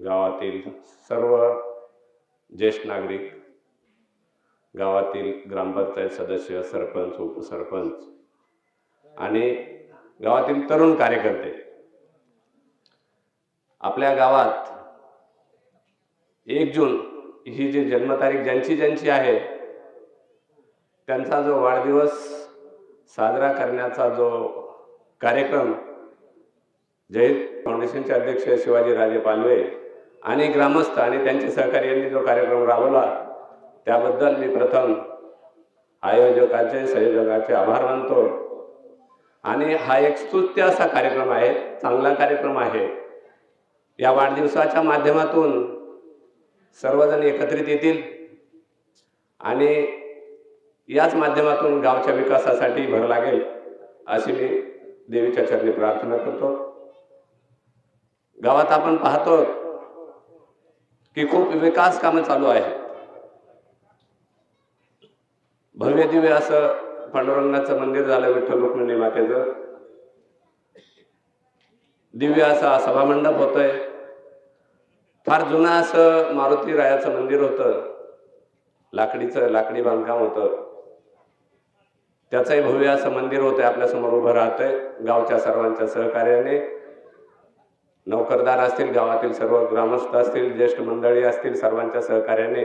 गावातील सर्व ज्येष्ठ नागरिक गावातील ग्रामपंचायत सदस्य सरपंच उपसरपंच आणि गावातील तरुण कार्यकर्ते. आपल्या गावात एक जून ही जी जन्मतारीख ज्यांची ज्यांची आहे त्यांचा जो वाढदिवस साजरा करण्याचा जो कार्यक्रम जयहित फाउंडेशनचे अध्यक्ष शिवाजी राजे पालवे आणि ग्रामस्थ आणि त्यांचे सहकार्यांनी जो कार्यक्रम राबवला त्याबद्दल मी प्रथम आयोजकाचे संयोजकाचे आभार मानतो. आणि हा एक स्तुत्य असा कार्यक्रम आहे चांगला कार्यक्रम आहे. या वाढदिवसाच्या माध्यमातून सर्वजण एकत्रित येतील आणि याच माध्यमातून गावच्या विकासासाठी भर लागेल अशी मी देवीच्या चरणी प्रार्थना करतो. गावात आपण पाहतो की खूप विकास कामं चालू आहेत. भव्य दिव्य असं पांडुरंगाचं मंदिर झालं विठ्ठल रुक्मिणी मातेचं. दिव्य असा सभामंडप होतोय. फार जुनं असं मारुती रायाचं मंदिर होतं. लाकडीचं लाकडी बांधकाम होतं. त्याचंही भव्य असं मंदिर होतंय आपल्यासमोर उभं राहतंय गावच्या सर्वांच्या सहकार्याने. नोकरदार असतील गावातील सर्व ग्रामस्थ असतील ज्येष्ठ मंडळी असतील सर्वांच्या सहकार्याने.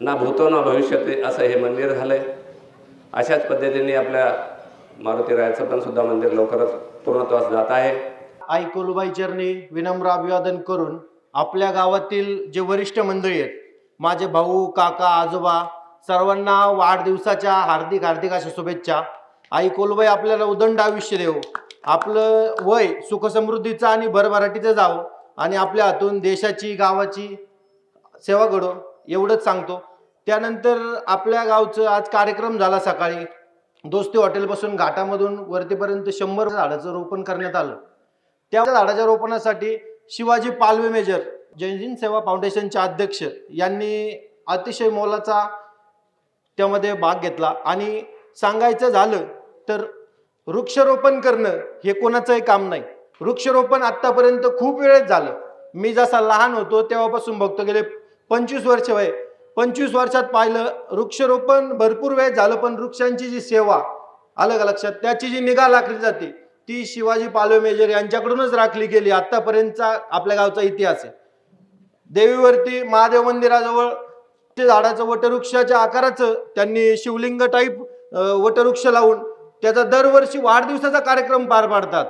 ना भूतो ना भविष्यात असं हे मंदिर झालं आहे अशाच पद्धतीने आपल्या मारुती रायचं पण सुद्धा मंदिर लवकरच पूर्णत्वास जात आहे. आई कोलुबाई चरणी विनम्र अभिवादन करून आपल्या गावातील जे वरिष्ठ मंडळी आहेत माझे भाऊ काका आजोबा सर्वांना वाढदिवसाच्या हार्दिक हार्दिक अशा शुभेच्छा. आई कोलुबाई आपल्याला उदंड आयुष्य देव. आपलं वय सुखसमृद्धीचं आणि भरभराटीचं जावं आणि आपल्या हातून देशाची गावाची सेवा घडो एवढंच सांगतो. त्यानंतर आपल्या गावचं आज कार्यक्रम झाला सकाळी. दोस्ती हॉटेलपासून घाटामधून वरतीपर्यंत शंभर झाडाचं रोपण करण्यात आलं. त्या झाडाच्या रोपणासाठी शिवाजी पालवे मेजर जैन सेवा फाउंडेशनचे अध्यक्ष यांनी अतिशय मोलाचा त्यामध्ये भाग घेतला. आणि सांगायचं झालं तर वृक्षरोपण करणं हे कोणाचंही काम नाही. वृक्षरोपण आत्तापर्यंत खूप वेळेस झालं. मी जसा लहान होतो तेव्हापासून बघतो गेले पंचवीस वर्ष वय. पंचवीस वर्षात पाहिलं वृक्षरोपण भरपूर वेळ झालं पण वृक्षांची जी सेवा आलं का लक्षात त्याची जी निगा राखली जाते ती शिवाजी पालवे मेजर यांच्याकडूनच राखली गेली. आतापर्यंतचा आपल्या गावचा इतिहास आहे. देवीवरती महादेव मंदिराजवळ ते झाडाचं वटवृक्षाच्या आकाराचं त्यांनी शिवलिंग टाईप वटवृक्ष लावून त्याचा दरवर्षी वाढदिवसाचा कार्यक्रम पार पाडतात.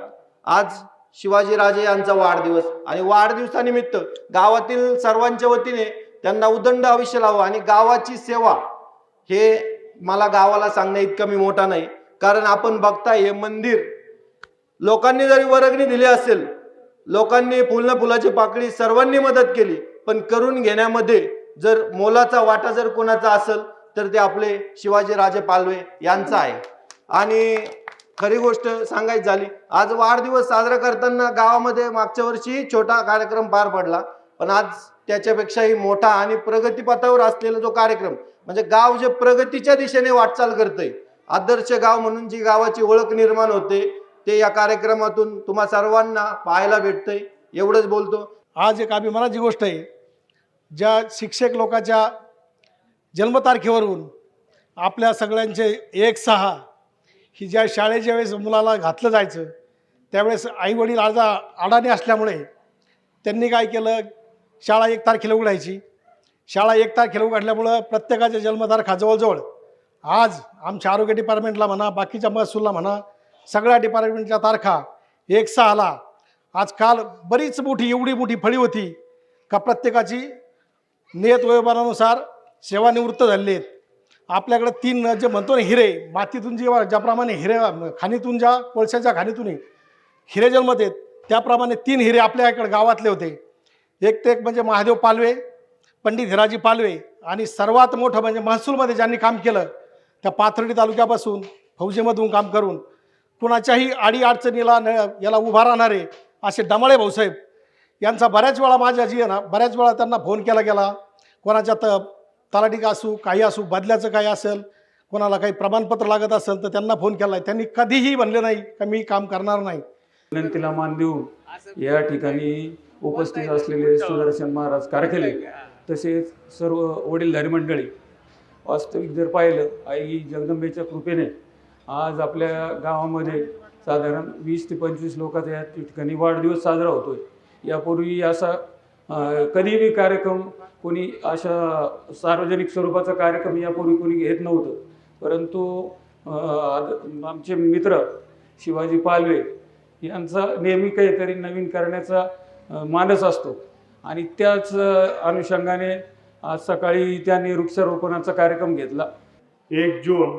आज शिवाजीराजे यांचा वाढदिवस आणि वाढदिवसानिमित्त गावातील सर्वांच्या वतीने त्यांना उदंड आयुष्य लावा आणि गावाची सेवा हे मला गावाला सांगण्या इतकं मी मोठा नाही. कारण आपण बघताय हे मंदिर लोकांनी जरी वर्गणी दिली असेल लोकांनी फुलना फुलाची पाकळी सर्वांनी मदत केली पण करून घेण्यामध्ये जर मोलाचा वाटा जर कोणाचा असेल तर ते आपले शिवाजी राजे पालवे यांचा आहे. आणि खरी गोष्ट सांगायची झाली आज वाढदिवस साजरा करताना गावामध्ये मागच्या वर्षी छोटा कार्यक्रम पार पडला पण आज त्याच्यापेक्षाही मोठा आणि प्रगतीपथावर असलेला जो कार्यक्रम म्हणजे गाव जे प्रगतीच्या दिशेने वाटचाल करतंय आदर्श गाव म्हणून जी गावाची ओळख निर्माण होते ते या कार्यक्रमातून तुम्हा सर्वांना पाहायला भेटतंय एवढंच बोलतो. आज एक अभिमानाची गोष्ट आहे ज्या शिक्षक लोकांच्या जन्मतारखेवरून आपल्या सगळ्यांचे एक सहा ही ज्या शाळेच्या वेळेस मुलाला घातलं जायचं त्यावेळेस आईवडील आजा अडाणी असल्यामुळे त्यांनी काय केलं शाळा एक तारखेला उघडायची. शाळा एक तारखेला उघडल्यामुळं प्रत्येकाच्या जन्मतारखा जवळजवळ आज आमच्या आरोग्य डिपार्टमेंटला म्हणा बाकीच्या महसूलला म्हणा सगळ्या डिपार्टमेंटच्या तारखा एक सहाला. आज काल बरीच मोठी एवढी मोठी फळी होती का प्रत्येकाची नियत वयोमानानुसार सेवानिवृत्त झालेली आहेत. आपल्याकडे तीन जे म्हणतो ना हिरे मातीतून जे ज्याप्रमाणे हिरे खाणीतून ज्या कोळशाच्या खाणीतून हिरे जन्मत आहेत त्याप्रमाणे तीन हिरे आपल्याकडे गावातले होते. एक ते एक म्हणजे महादेव पालवे पंडित हिराजी पालवे आणि सर्वात मोठं म्हणजे महसूलमध्ये ज्यांनी काम केलं त्या पाथर्डी तालुक्यापासून फौजेमधून काम करून कुणाच्याही आडी अडचणीला न याला उभा राहणारे असे डमाळे भाऊसाहेब यांचा बऱ्याच वेळा माझ्या जी ना बऱ्याच वेळा त्यांना फोन केला गेला कोणाच्या त तलाठी असू काही असू बदल्याचं काही असेल कोणाला काही प्रमाणपत्र लागत असेल तर त्यांना फोन केला आहे त्यांनी कधीही म्हणले नाही का मी काम करणार नाही. विनंतीला मान देऊन या ठिकाणी उपस्थित असलेले सुदर्शन महाराज कारखेले तसेच सर्व वडीलधारी मंडळी वास्तविक जर पाहिलं आई जगदंबेच्या कृपेने आज आपल्या गावामध्ये साधारण वीस ते पंचवीस लोकांचा या ठिकाणी वाढदिवस साजरा होतोय. यापूर्वी असा कधीही कार्यक्रम कोणी अशा सार्वजनिक स्वरूपाचा कार्यक्रम यापूर्वी कोणी घेत नव्हतं. परंतु आमचे मित्र शिवाजी पालवे यांचा नेहमी काहीतरी नवीन करण्याचा मानस असतो. आणि त्याच अनुषंगाने आज सकाळी त्यांनी वृक्षारोपणाचा कार्यक्रम घेतला. एक जून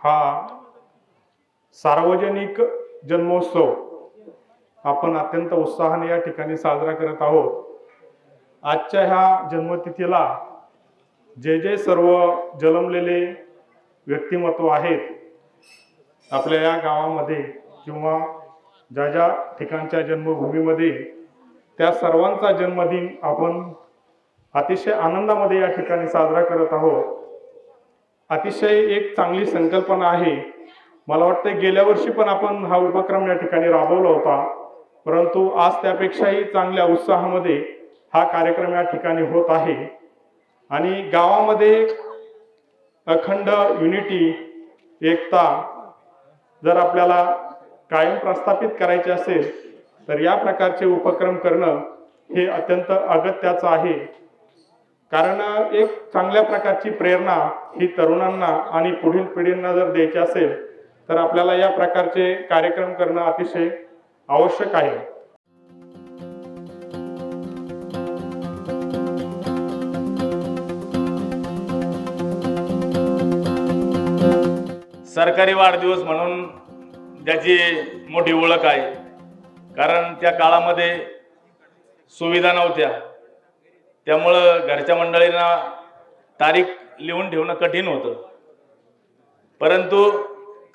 हा सार्वजनिक जन्मोत्सव आपण अत्यंत उत्साहाने या ठिकाणी साजरा करत आहोत. आजच्या ह्या जन्मतिथीला जे जे सर्व जन्मलेले व्यक्तिमत्व आहेत आपल्या या गावामध्ये किंवा ज्या ज्या ठिकाणच्या जन्मभूमीमध्ये त्या सर्वांचा जन्मदिन आपण अतिशय आनंदामध्ये या ठिकाणी साजरा करत आहोत. अतिशय एक चांगली संकल्पना आहे. मला वाटतं गेल्या वर्षी पण आपण हा उपक्रम या ठिकाणी राबवला होता. परंतु आज त्यापेक्षाही चांगल्या उत्साहामध्ये हा कार्यक्रम या ठिकाणी होत आहे. आणि गावामध्ये अखंड युनिटी एकता जर आपल्याला कायम प्रस्थापित करायचे असेल तर या प्रकारचे उपक्रम करणं हे अत्यंत अगत्याचं आहे. कारण एक चांगल्या प्रकारची प्रेरणा ही तरुणांना आणि पुढील पिढींना जर द्यायची असेल तर आपल्याला या प्रकारचे कार्यक्रम करणं अतिशय आवश्यक आहे. सरकारी वाढदिवस म्हणून ज्याची मोठी ओळख आहे. कारण त्या काळामध्ये सुविधा नव्हत्या. त्यामुळं घरच्या मंडळींना तारीख लिहून ठेवणं कठीण होतं. परंतु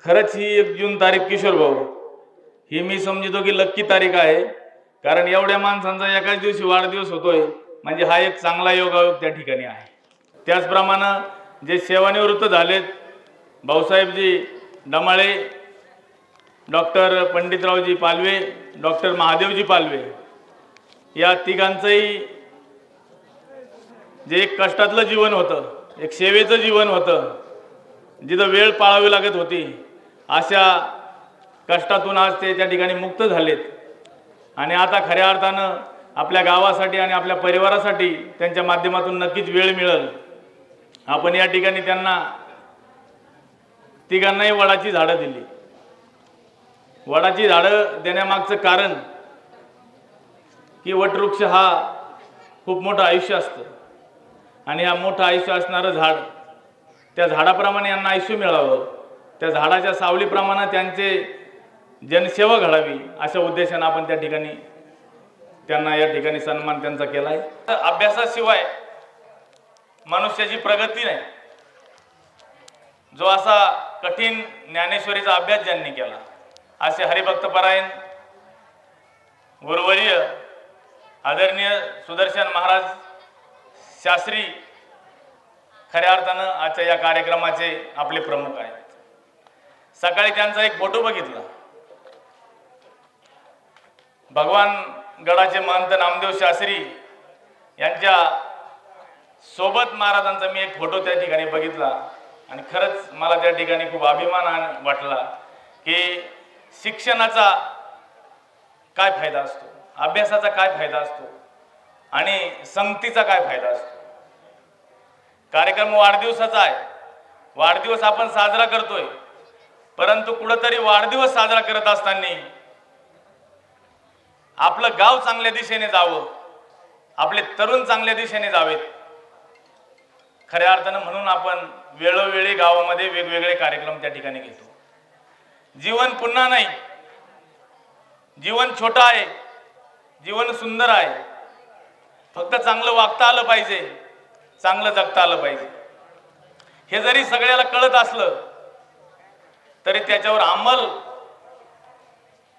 खरंच ही एक जून तारीख किशोर भाऊ. ही मी समजतो की लक्की तारीख आहे. कारण एवढ्या माणसांचा एकाच दिवशी वाढदिवस होतोय. म्हणजे हा एक चांगला योगायोग त्या ठिकाणी आहे. त्याचप्रमाणे जे सेवानिवृत्त झालेत भाऊसाहेबजी डमाळे डॉक्टर पंडितरावजी पालवे डॉक्टर महादेवजी पालवे या तिघांचंही जे एक कष्टातलं जीवन होतं एक सेवेचं जीवन होतं जिथं वेळ पाळावी लागत होती अशा कष्टातून आज ते त्या ठिकाणी मुक्त झालेत. आणि आता खऱ्या अर्थानं आपल्या गावासाठी आणि आपल्या परिवारासाठी त्यांच्या माध्यमातून नक्कीच वेळ मिळेल. आपण या ठिकाणी त्यांना तिघांनाही वडाची झाडं दिली. वडाची झाडं देण्यामागचं कारण की वटवृक्ष हा खूप मोठं आयुष्य असतं. आणि हा मोठं आयुष्य असणारं झाड त्या झाडाप्रमाणे यांना आयुष्य मिळावं. त्या झाडाच्या सावलीप्रमाणे त्यांचे जनसेवा घडावी अशा उद्देशानं आपण त्या ठिकाणी त्यांना या ठिकाणी सन्मान त्यांचा केला आहे अभ्यासाशिवाय मनुष्याची प्रगती नाही. जो असा कठीण ज्ञानेश्वरीचा अभ्यास ज्यांनी केला असे हरिभक्तपरायण गुरुवर्य आदरणीय सुदर्शन महाराज शास्त्री खऱ्या अर्थानं आजच्या या कार्यक्रमाचे आपले प्रमुख आहेत. सकाळी त्यांचा एक फोटो बघितला. भगवान गडाचे महंत नामदेव शास्त्री यांच्या सोबत महाराजांचा मी एक फोटो त्या ठिकाणी बघितला. आणि खरंच मला त्या ठिकाणी खूप अभिमान वाटला की शिक्षणाचा काय फायदा असतो? अभ्यासाचा काय फायदा असतो? आणि संगतीचा काय फायदा असतो? कार्यक्रम वाढदिवसाचा आहे. वाढदिवस आपण साजरा करतोय. परंतु कुठंतरी वाढदिवस साजरा करत असताना आपलं गाव चांगल्या दिशेने जावं. आपले तरुण चांगल्या दिशेने जावेत. खऱ्या अर्थानं म्हणून आपण वेळोवेळी गावामध्ये वेगवेगळे कार्यक्रम त्या ठिकाणी घेतो. जीवन पुन्हा नाही. जीवन छोटं आहे. जीवन सुंदर आहे. फक्त चांगलं वागता आलं पाहिजे. चांगलं जगता आलं पाहिजे. हे जरी सगळ्याला कळत असलं तरी त्याच्यावर अंमल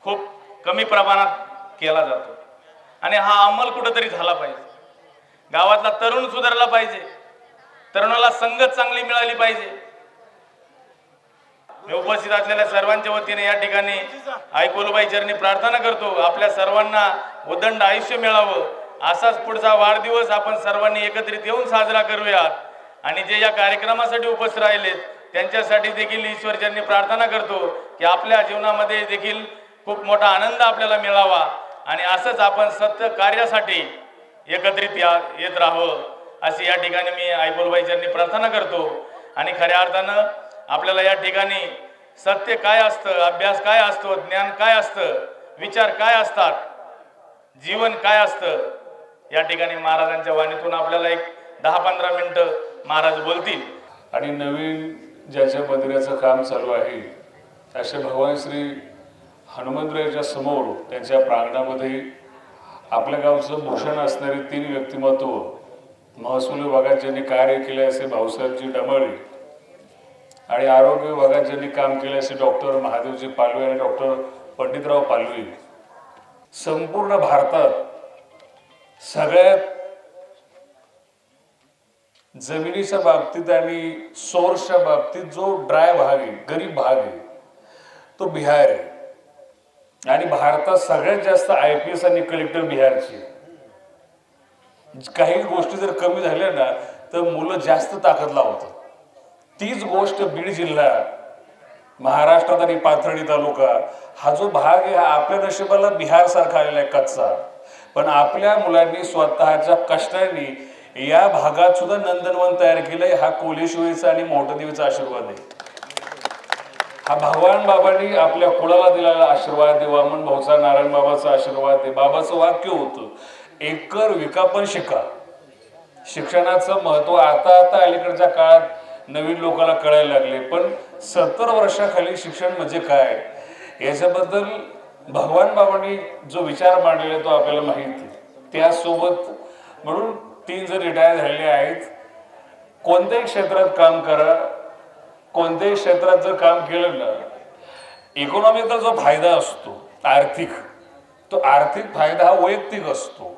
खूप कमी प्रमाणात केला जातो. आणि हा अंमल कुठंतरी झाला पाहिजे. गावातला तरुण सुधारला पाहिजे. तरुणाला संगत चांगली मिळाली पाहिजे. मी उपस्थित असलेल्या सर्वांच्या वतीने या ठिकाणी ऐकोलबाई चरणी प्रार्थना करतो. आपल्या सर्वांना उदंड आयुष्य मिळावं. असाच पुढचा वाढदिवस आपण सर्वांनी एकत्रित येऊन साजरा करूयात. आणि जे या कार्यक्रमासाठी उपस्थित राहिलेत त्यांच्यासाठी देखील ईश्वरचरणी प्रार्थना करतो की आपल्या जीवनामध्ये देखील खूप मोठा आनंद आपल्याला मिळावा. आणि असंच आपण सत्य कार्यासाठी एकत्रित या येत राहावं अशी या ठिकाणी मी आईबोलबाईच्यांनी प्रार्थना करतो आणि खऱ्या अर्थानं आपल्याला या ठिकाणी सत्य काय असतं अभ्यास काय असतो ज्ञान काय असतं विचार काय असतात जीवन काय असतं या ठिकाणी महाराजांच्या वाणीतून आपल्याला एक दहा पंधरा मिनटं महाराज बोलतील. आणि नवीन ज्याच्या मंदिराचं काम चालू आहे असे भगवान श्री हनुमंतरायाच्या समोर त्यांच्या प्रांगणामध्ये आपल्या गावचं भूषण असणारे तीन व्यक्तिमत्व महसूल विभागात ज्यांनी कार्य केले असे भाऊसाहेबजी डमाळे आणि आरोग्य विभागात ज्यांनी काम केले असे डॉक्टर महादेवजी पालवे आणि डॉक्टर पंडितराव पालवे. संपूर्ण भारतात सगळ्यात जमिनीच्या बाबतीत आणि सोर्सच्या बाबतीत जो ड्राय भाग आहे गरीब भाग आहे तो बिहार आहे. आणि भारतात सगळ्यात जास्त आय पी एस आणि कलेक्टर बिहारची. काही गोष्टी जर कमी झाल्या ना तर मुलं जास्त ताकद लावतात तीच गोष्ट बीड जिल्हा महाराष्ट्रात आणि पाथर्डी तालुका हा जो भाग आहे हा आपल्या नशिबाला बिहार सारखा आलेला आहे कच्चा. पण आपल्या मुलांनी स्वतःच्या कष्टाने या भागात सुद्धा नंदनवन तयार केलंय हा कोलेश्वरीचा आणि मोठदेवीचा आशीर्वाद आहे. हा भगवान बाबांनी आपल्या कुळाला दिलेला आशीर्वाद आहे वामन भाऊचा नारायण बाबाचा आशीर्वाद आहे बाबाचं वाक्य होतं एकर विकापन शिका. शिक्षणाचं महत्त्व आता आता अलीकडच्या काळात नवीन लोकांना कळायला लागले पण सत्तर वर्षाखाली शिक्षण म्हणजे काय? याच्याबद्दल भगवान बाबांनी जो विचार मांडलेला आहे तो आपल्याला माहिती त्यासोबत म्हणून तीन जर रिटायर झालेले आहेत. कोणत्याही क्षेत्रात काम करा कोणत्याही क्षेत्रात जर काम केलं ना इकॉनॉमीचा जो फायदा असतो आर्थिक तो आर्थिक फायदा हा वैयक्तिक असतो.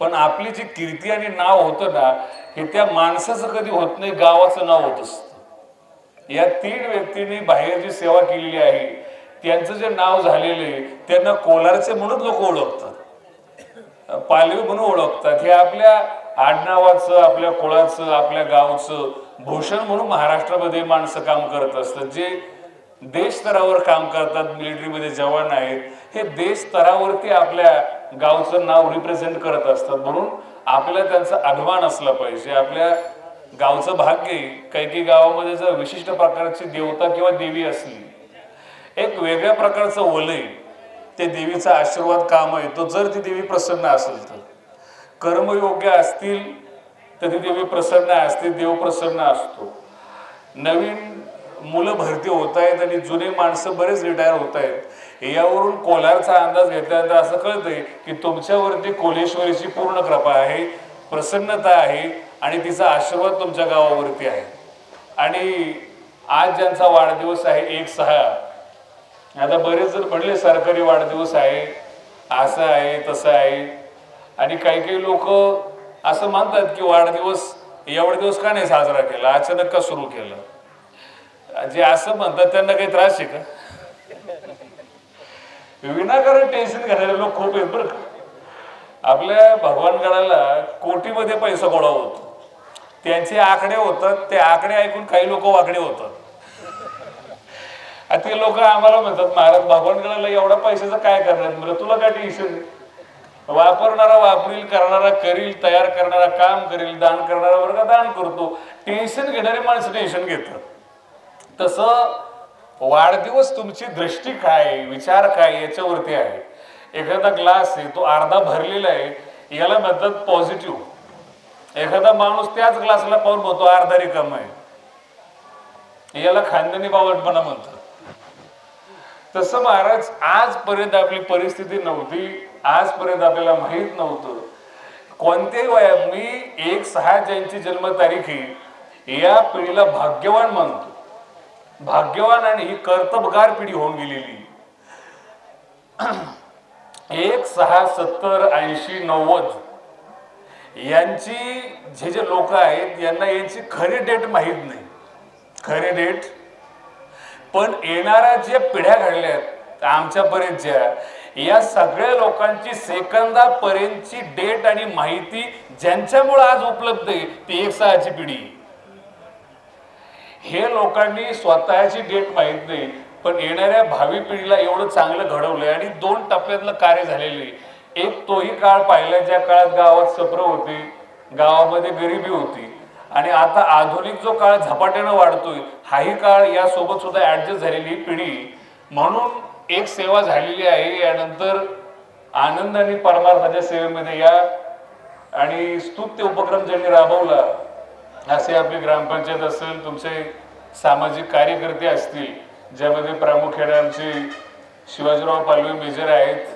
पण आपली जी कीर्ती आणि नाव होतं ना हे त्या माणसाचं कधी होत नाही गावाचं नाव होत असतं. या तीन व्यक्तींनी बाहेर जी सेवा केलेली आहे त्यांचं जे नाव झालेले त्यांना कोलारचे म्हणून लोक ओळखतात. पालवी म्हणून ओळखतात. हे आपल्या आडनावाचं आपल्या कुळाचं आपल्या गावचं भूषण म्हणून महाराष्ट्रामध्ये माणसं काम करत असतात. जे देश स्तरावर काम करतात मिलिटरीमध्ये जवान आहेत हे देश स्तरावरती आपल्या गावचं नाव रिप्रेझेंट करत असतात. म्हणून आपल्याला त्यांचा अभिमान असला पाहिजे. आपल्या गावचं भाग्य आहे. काही काही गावामध्ये जर विशिष्ट प्रकारची देवता किंवा देवी असली एक वेगळ्या प्रकारचं वलय ते देवीचा आशीर्वाद काम आहे तो जर ती देवी प्रसन्न असेल तर. कर्मयोग्य असतील तर ती देवी प्रसन्न असते देव प्रसन्न असतो. नवीन मुलं भरती होत आहेत आणि जुने माणसं बरेच रिटायर होत आहेत यावरून कोलारचा अंदाज घेतल्यानंतर असं कळतंय की तुमच्यावरती कोलेश्वरीची पूर्ण कृपा आहे प्रसन्नता आहे आणि तिचा आशीर्वाद तुमच्या गावावरती आहे. आणि आज ज्यांचा वाढदिवस आहे एक सहा. आता बरेच जण म्हणले सरकारी वाढदिवस आहे असं आहे तसं आहे. आणि काही काही लोक असं मानतात की वाढदिवस एवढे दिवस का नाही साजरा केला? अचानक का सुरू केलं? जे असं म्हणतात त्यांना काही त्रास आहे का? विनाकारण टेन्शन घेणारे लोक खूप आहेत बरं का. आपल्या भगवानगडाला कोटीमध्ये पैसा गोळा होतो. त्यांचे आकडे होतात ते आकडे ऐकून काही लोक वाकडे होतात. ते लोक आम्हाला म्हणतात महाराज भगवानगडाला एवढा पैशाचं काय करणार? म्हणजे तुला काय टेन्शन वापरणारा वापरील करणारा करील तयार करणारा काम करील दान करणारा वर्ग दान करतो. टेन्शन घेणारे माणसं टेन्शन घेतात. तसं वाढदिवस तुमची दृष्टी काय विचार काय याच्यावरती आहे. एखादा ग्लास आहे तो अर्धा भरलेला आहे याला म्हणतात पॉझिटिव्ह एखादा माणूस त्याच ग्लासला पाहून म्हणतो अर्धा रिकाम आहे. याला खानदानी बावटपणा म्हणतात. तसं महाराज आजपर्यंत आपली परिस्थिती नव्हती आजपर्यंत आपल्याला माहीत नव्हतं. कोणत्याही वयात मी एक सहा ज्यांची जन्मतारीख ही या पिढीला भाग्यवान मानतो भाग्यवान आणि ही कर्तबगार पिढी होऊन गेलेली. एक सहा सत्तर ऐंशी नव्वद यांची जे जे लोक आहेत यांना यांची खरी डेट माहीत नाही. खरी डेट पण येणाऱ्या ज्या पिढ्या घडल्या आहेत घडल्यात आमच्यापर्यंतच्या या सगळ्या लोकांची सेकंदापर्यंतची डेट आणि माहिती ज्यांच्यामुळे आज उपलब्ध आहे ती एक सहाची पिढी. हे लोकांनी स्वतःची डेट माहीत नाही पण येणाऱ्या भावी पिढीला एवढं चांगलं घडवलंय आणि दोन टप्प्यातलं कार्य झालेले एक तोही काळ पाहिला ज्या काळात गावात सप्र होते गावामध्ये गरिबी होती. आणि आता आधुनिक जो काळ झपाट्यानं वाढतोय हाही काळ यासोबत सुद्धा ऍडजस्ट झालेली पिढी. म्हणून एक सेवा झालेली आहे यानंतर आनंद आणि परमार्थाच्या सेवेमध्ये या. आणि स्तुत्य उपक्रम ज्यांनी राबवला असे आपली ग्रामपंचायत असेल तुमचे सामाजिक कार्यकर्ते असतील ज्यामध्ये प्रामुख्याने आमचे शिवाजीराव पालवे मेजर आहेत